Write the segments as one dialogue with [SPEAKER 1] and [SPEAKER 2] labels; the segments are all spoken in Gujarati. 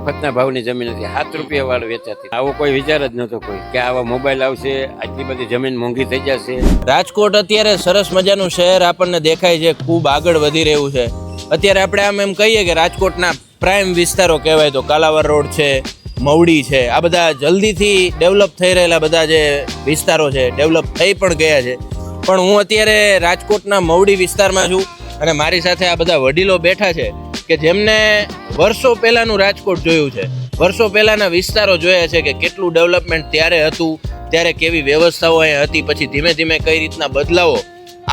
[SPEAKER 1] મફતના ભાવની જમીન હતી. સાત રૂપિયા વાળ વેચાતી આવો કોઈ વિચાર જ નહોતો કોઈ કે આવા મોબાઈલ આવશે, આટલી બધી જમીન મોંઘી થઈ જશે.
[SPEAKER 2] રાજકોટ અત્યારે સરસ મજાનું શહેર આપણને દેખાય છે, ખૂબ આગળ વધી રહ્યું છે. અત્યારે આપણે આમ એમ કહીએ કે રાજકોટના પ્રાઇમ વિસ્તારો કહેવાય તો કાલાવર રોડ છે, મવડી છે, આ બધા જલ્દીથી ડેવલપ થઈ રહેલા બધા જે વિસ્તારો છે ડેવલપ થઈ પણ ગયા છે. પણ હું અત્યારે રાજકોટના મવડી વિસ્તારમાં છું અને મારી સાથે આ બધા વડીલો બેઠા છે. કે જેમને વર્ષો પહેલાંનું રાજકોટ જોયું છે વર્ષો પહેલાંના વિસ્તારો જોયા છે કે કેટલું ડેવલપમેન્ટ ત્યારે હતું ત્યારે કેવી વ્યવસ્થાઓ અહીં હતી પછી ધીમે ધીમે કઈ રીતના બદલાવો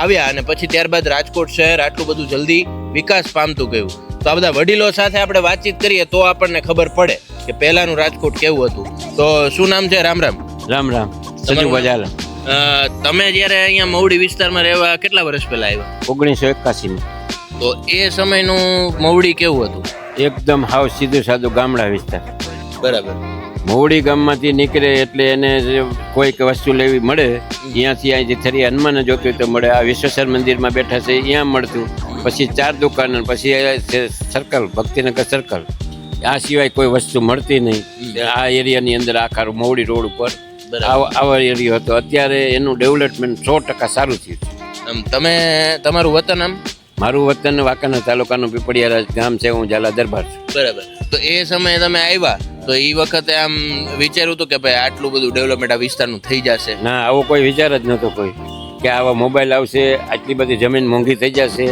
[SPEAKER 2] આવ્યા અને પછી ત્યારબાદ રાજકોટ શહેર આટલું બધું જલ્દી વિકાસ પામતું ગયું. તો આ બધા વડીલો સાથે આપણે વાતચીત કરીએ તો આપણને ખબર પડે કે પહેલાનું રાજકોટ કેવું હતું. તો શું નામ છે? રામ રામ.
[SPEAKER 1] રામ રામ. સજુ
[SPEAKER 2] તમારું તમે જ્યારે અહીંયા મવડી વિસ્તારમાં રહેવા કેટલા વર્ષ પહેલા આવ્યા?
[SPEAKER 1] ઓગણીસો એકાસી
[SPEAKER 2] તો એ સમયનું મવડી કેવું હતું?
[SPEAKER 1] એકદમ હાવ સીધું સાદું ગામડા વિસ્તાર.
[SPEAKER 2] બરાબર.
[SPEAKER 1] મવડી ગામમાંથી નીકળે એટલે એને કોઈક વસ્તુ લેવી મળે ત્યાંથી અહીંથી થરી હનુમાન જોતું તો મળે. આ વિશ્વેશ્વર મંદિરમાં બેઠા છે ત્યાં મળતું. પછી ચાર દુકાન પછી સર્કલ ભક્તિનગર સર્કલ આ સિવાય કોઈ વસ્તુ મળતી નહીં. આ એરિયાની અંદર આખા મવડી રોડ ઉપર. આવો એરિયો હતો. અત્યારે એનું ડેવલપમેન્ટ સો ટકા સારું થયું
[SPEAKER 2] તમે તમારું વતન આમ?
[SPEAKER 1] મારું વતન વાંકાના તાલુકાનું પીપળિયા ગામ છે હું ઝાલા દરબાર છું.
[SPEAKER 2] બરાબર. તો એ સમયે તમે આવ્યા? તો એ વખતે આમ વિચાર્યું હતું કે ભાઈ આટલું બધું ડેવલપમેન્ટ આ વિસ્તારનું થઈ જશે?
[SPEAKER 1] ના આવો કોઈ વિચાર જ નહોતો કોઈ. કે આવા મોબાઈલ આવશે આટલી બધી જમીન મોંઘી થઈ જશે.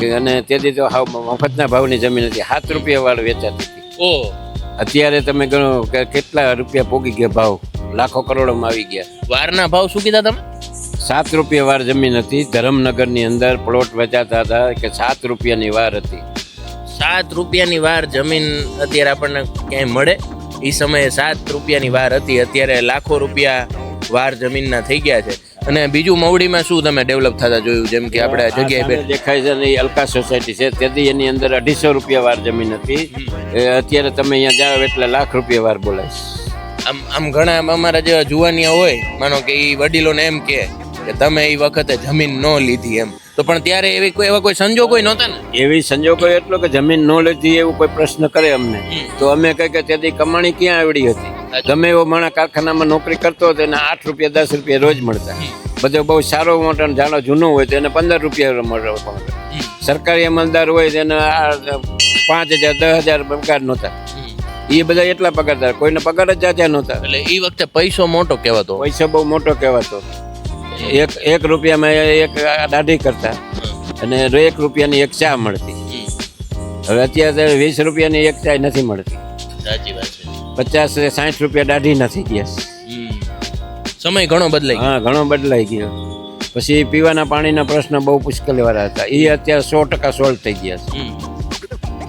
[SPEAKER 1] કે અને તેથી તો હાવ મફતના ભાવની જમીન હતી. સાત રૂપિયા વાળ વેચાતી હતી.
[SPEAKER 2] ઓ.
[SPEAKER 1] અત્યારે તમે ગણો કે કેટલા રૂપિયા પોગી ગયા ભાવ? લાખો કરોડોમાં આવી ગયા.
[SPEAKER 2] વારના ભાવ શું કીધા તમે?
[SPEAKER 1] સાત રૂપિયા વાર જમીન હતી ધરમનગરની અંદર પ્લોટ વેચાતા હતા કે સાત રૂપિયાની વાર હતી.
[SPEAKER 2] સાત રૂપિયાની વાર જમીન અત્યારે આપણને ક્યાંય મળે? એ સમયે સાત રૂપિયાની વાર હતી. અત્યારે લાખો રૂપિયા વાર જમીનના થઈ ગયા છે. અને બીજું મવડીમાં શું તમે ડેવલપ થતા જોયું? જેમ કે આપણે જગ્યાએ
[SPEAKER 1] દેખાય છે ને એ અલકા સોસાયટી છે. તેથી એની અંદર અઢીસો રૂપિયા વાર જમીન હતી. એ અત્યારે તમે અહીંયા જાઓ એટલે લાખ રૂપિયા વાર બોલાય
[SPEAKER 2] આમ આમ ઘણા અમારા જેવા જુવાનિયા હોય માનો કે એ વડીલોને એમ કે કે તમે એ વખતે જમીન ન લીધી એમ. તો પણ ત્યારે એવી કોઈ એવા કોઈ સંજોગો નહોતા ને?
[SPEAKER 1] એવી સંજોગો એટલો કે જમીન ન લેતી એવું કોઈ પ્રશ્ન કરે અમને. તો અમે કહે કે તેથી કમાણી ક્યાં આવડી હતી? ગમે એવો માણા કારખાનામાં નોકરી કરતો હતો એને આઠ રૂપિયા દસ રૂપિયા રોજ મળતા. બધો બહુ સારો મોટો જાણો જૂનો હોય તો એને પંદર રૂપિયા મળે. સરકારી અમલદાર હોય તો એને પાંચ હજાર દસ હજાર પગાર નહોતા. એ બધા એટલા પગારદાર. કોઈને પગાર જ જાજા નહોતા.
[SPEAKER 2] એટલે એ વખતે પૈસો મોટો કહેવાતો.
[SPEAKER 1] પૈસો બહુ મોટો કહેવાતો. એક એક રૂપિયામાં એક દાઢી કરતા. અને એક રૂપિયાની એક ચા મળતી. હવે અત્યારે વીસ રૂપિયાની એક ચા નથી મળતી.
[SPEAKER 2] સાચી વાત છે.
[SPEAKER 1] પચાસ સાઠ રૂપિયા દાઢી નથી ગયા.
[SPEAKER 2] સમય ઘણો બદલાઈ
[SPEAKER 1] હા ઘણો બદલાઈ ગયો. પછી પીવાના પાણીના પ્રશ્ન બહુ મુશ્કેલીવાળા હતા. એ અત્યારે સો ટકા સોલ્વ થઈ ગયા છે.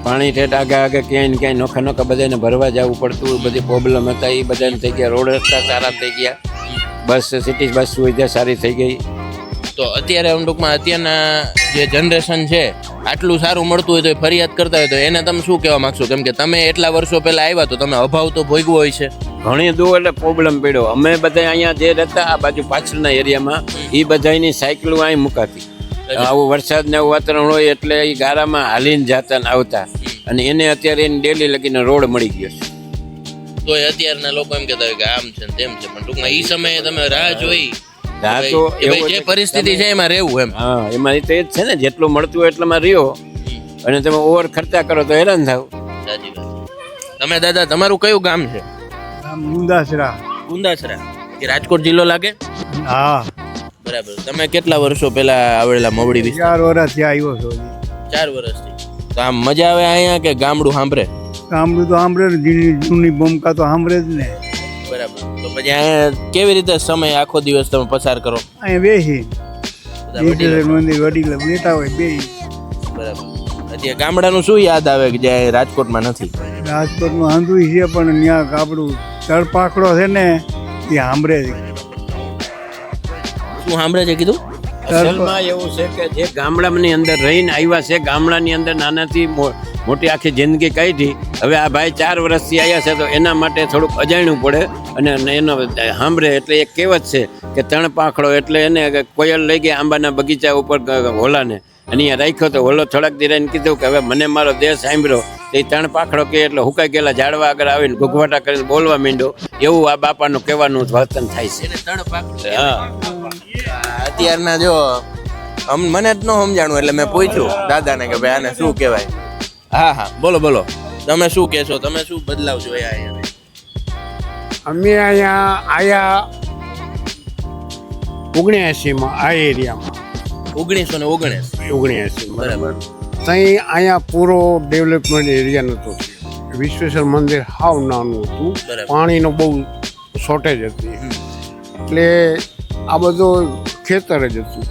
[SPEAKER 1] પાણી ઠેઠ આગળ આગળ ક્યાંય ને ક્યાંય નોખા નોખા બધાને ભરવા જવું પડતું બધી પ્રોબ્લેમ હતા. એ બધાને થઈ ગયા. રોડ રસ્તા સારા થઈ ગયા. બસ સિટી બસ સુવિધા સારી થઈ ગઈ.
[SPEAKER 2] તો અત્યારે આમ ટૂંકમાં અત્યારના જે જનરેશન છે આટલું સારું મળતું હોય તો એ ફરિયાદ કરતા હોય તો એને તમે શું કહેવા માંગશો? કેમ કે તમે એટલા વર્ષો પહેલા આવ્યા તો તમે અભાવ તો ભોગવો હોય છે.
[SPEAKER 1] ઘણી દૂર એટલે પ્રોબ્લેમ પડ્યો. અમે બધા અહીંયા જે રહેતા આ બાજુ પાછળના એરિયામાં એ બધાની સાયકલો અહીં મુકાતી. આવું વરસાદ ને એવું વાતાવરણ હોય એટલે એ ગારામાં હાલીને જાતા આવતા. અને એને અત્યારે એની ડેલી લગીને રોડ મળી ગયો છે.
[SPEAKER 2] તો એ અત્યારના લોકો એમ કહેતા હોય કે આમ છે ને તેમ છે પણ ટૂંકમાં એ સમયે તમે રાહ જોઈ.
[SPEAKER 1] રાહ તો એવું
[SPEAKER 2] જે પરિસ્થિતિ છે એમાં રહેવું એમ.
[SPEAKER 1] હા એમાં એ તો એ જ છે ને જેટલું મળતું હોય એટલામાં રહ્યો. અને તમે ઓવર ખર્ચા કરો તો હેરાન થાવ.
[SPEAKER 2] સાચી વાત. તમે દાદા તમારું કયું ગામ છે?
[SPEAKER 3] આમ મુંદાસરા.
[SPEAKER 2] ગુંદાસરા કે રાજકોટ જિલ્લો લાગે?
[SPEAKER 3] હા.
[SPEAKER 2] બરાબર. તમે કેટલા વર્ષો પહેલા આવેલા મવડી વિસ્તાર?
[SPEAKER 3] ચાર વર્ષથી આવ્યો છો
[SPEAKER 2] ચાર વર્ષથી તો આમ મજા આવે અહીંયા કે ગામડું સાંભળે?
[SPEAKER 3] સાંભળ્યું તો સાંભળે ને જૂની જૂની ભૂમિકા તો સાંભળે જ ને.
[SPEAKER 2] બરાબર. તો પછી અહીંયા કેવી રીતે સમય આખો દિવસ તમે પસાર કરો?
[SPEAKER 3] અહીંયા બેસી મંદિર વડીલ બેઠા હોય બે
[SPEAKER 2] બરાબર. અત્યારે ગામડાનું શું યાદ આવે કે જે રાજકોટમાં નથી?
[SPEAKER 3] રાજકોટમાં આંધું છે પણ ત્યાં આપણું તળપાકડો છે ને એ સાંભળે છે.
[SPEAKER 2] શું સાંભળે છે કીધું?
[SPEAKER 1] અસલમાં એવું છે કે જે ગામડાની અંદર રહીને આવ્યા છે, ગામડાની અંદર નાનાથી મોટી આખી જિંદગી કાઢી, હવે આ ભાઈ ચાર વર્ષથી આવ્યા છે તો એના માટે થોડુંક અજાણ્યું પડે અને એનો સાંભળે એટલે એક કહેવત છે કે ત્રણ પાંખડો એટલે એને કોયલ લઈ ગયા આંબાના બગીચા ઉપર હોલાને. અને અહીંયા રાખ્યો તો હોલો થોડાક રહીને કીધું કે હવે મને મારો દેશ સાંભળ્યો તે એ ત્રણ પાખડો કે એટલે હુકાઈ ગયેલા ઝાડવા આગળ આવીને ઘૂઘવાટા કરીને બોલવા માંડ્યો. એવું આ બાપાનું કહેવાનું વર્તન થાય છે.
[SPEAKER 2] અત્યારના જો મને જ ન સમજાણું એટલે મેં પૂછ્યું દાદાને કે ભાઈ આને શું કહેવાય? હા હા બોલો બોલો. તમે શું કહેશો? તમે શું બદલાવ જોયા અહીંયા?
[SPEAKER 4] અમે અહીંયા આયા ઓગણ્યાસીમાં આ એરિયામાં.
[SPEAKER 2] ઓગણીસો ને ઓગણીસ
[SPEAKER 4] ઓગણ્યાસીમાં
[SPEAKER 2] બરાબર.
[SPEAKER 4] ત્યાં અહીંયા પૂરો ડેવલપમેન્ટ એરિયા નહોતો થયો. વિશ્વેશ્વર મંદિર હાવ નાનું હતું. પાણીનો બહુ શોર્ટેજ હતી. એટલે આ બધો ખેતર જ હતું.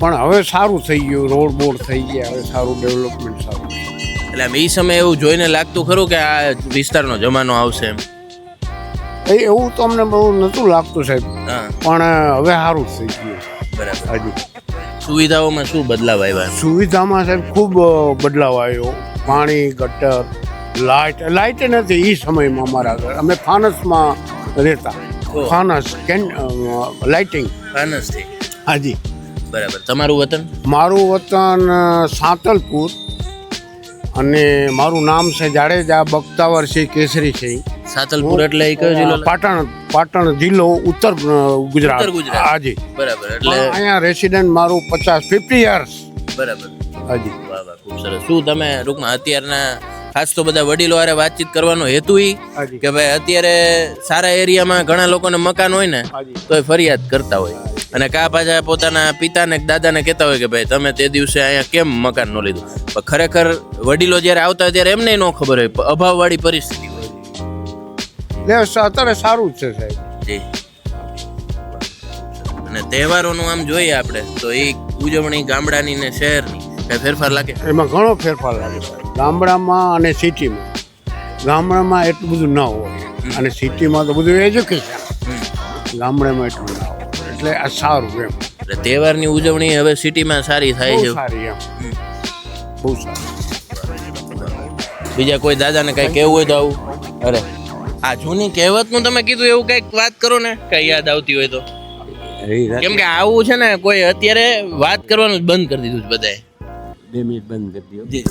[SPEAKER 4] પણ હવે સારું થઈ ગયું રોડ બોડ થઈ ગયા હવે સારું ડેવલપમેન્ટ સારું.
[SPEAKER 2] એટલે એ સમયે એવું જોઈને લાગતું ખરું કે આ વિસ્તારનો જમાનો આવશે એમ?
[SPEAKER 4] એ એવું તો અમને બહુ નહોતું લાગતું સાહેબ. પણ હવે સારું થઈ ગયું.
[SPEAKER 2] બરાબર.
[SPEAKER 4] હજી
[SPEAKER 2] સુવિધાઓમાં શું બદલાવ આવ્યા?
[SPEAKER 4] સુવિધામાં સાહેબ ખૂબ બદલાવ આવ્યો. પાણી ગટર લાઇટ લાઇટ નથી એ સમયમાં અમારા ઘર. અમે ફાનસમાં રહેતા. ફાનસ કેન લાઇટિંગ.
[SPEAKER 2] ફાનસથી
[SPEAKER 4] હાજી.
[SPEAKER 2] બરાબર. તમારું વતન?
[SPEAKER 4] મારું વતન સાતલપુર અને મારું નામ છે જાડેજા બખ્તાવર સિંહ કેસરી સિંહ.
[SPEAKER 2] સાતલપુર એટલે એ કયો જિલ્લો?
[SPEAKER 4] પાટણ પાટણ જિલ્લો ઉત્તર ગુજરાત. હાજી
[SPEAKER 2] બરાબર એટલે
[SPEAKER 4] અહીંયા રેસિડેન્ટ મારું પચાસ ફિફ્ટી યર્સ
[SPEAKER 2] બરાબર.
[SPEAKER 4] હાજી
[SPEAKER 2] ખૂબ સરસ. શું તમે ટૂંકમાં અત્યારના ખાસ તો બધા વડીલો હારે વાતચીત કરવાનો હેતુ ઈ? કે ભાઈ અત્યારે સારા એરિયામાં ઘણા લોકોને મકાન હોય ને
[SPEAKER 4] તો
[SPEAKER 2] એ ફરિયાદ કરતા હોય. અને કા પાછા પોતાના પિતાને દાદાને કહેતા હોય કે ભાઈ તમે તે દિવસે અહીંયા કેમ મકાન ન લીધું? પણ ખરેખર વડીલો જ્યારે આવતા ત્યારે એમને ન ખબર હોય અભાવવાળી પરિસ્થિતિ.
[SPEAKER 4] એટલે અત્યારે સારું જ છે સાહેબ.
[SPEAKER 2] જી. અને તહેવારોનું આમ જોઈએ આપણે તો એ ઉજવણી ગામડાની ને શહેરની કઈ ફેરફાર લાગે?
[SPEAKER 4] એમાં ઘણો ફેરફાર લાગે. છે ગામડામાં અને સિટીમાં. ગામડામાં એટલું બધું ન હોય. અને સિટીમાં તો બધું એજ્યુકેશન ગામડામાં એટલું ના હોય. એટલે આ સારું એમ.
[SPEAKER 2] એટલે તહેવારની ઉજવણી હવે સિટીમાં સારી થાય છે.
[SPEAKER 4] સારી એમ. બહુ સારી.
[SPEAKER 2] બીજા કોઈ દાદાને કઈ કહેવું હોય તો આવું? અરે. આ જૂની કહેવતનું તમે કીધું એવું કંઈક વાત કરો ને કઈ યાદ આવતી હોય તો. કેમ કે આવું છે ને કોઈ અત્યારે વાત કરવાનું બંધ કરી દીધું છે બધાએ.
[SPEAKER 1] બે મિનિટ બંધ કરી દો.
[SPEAKER 2] જી.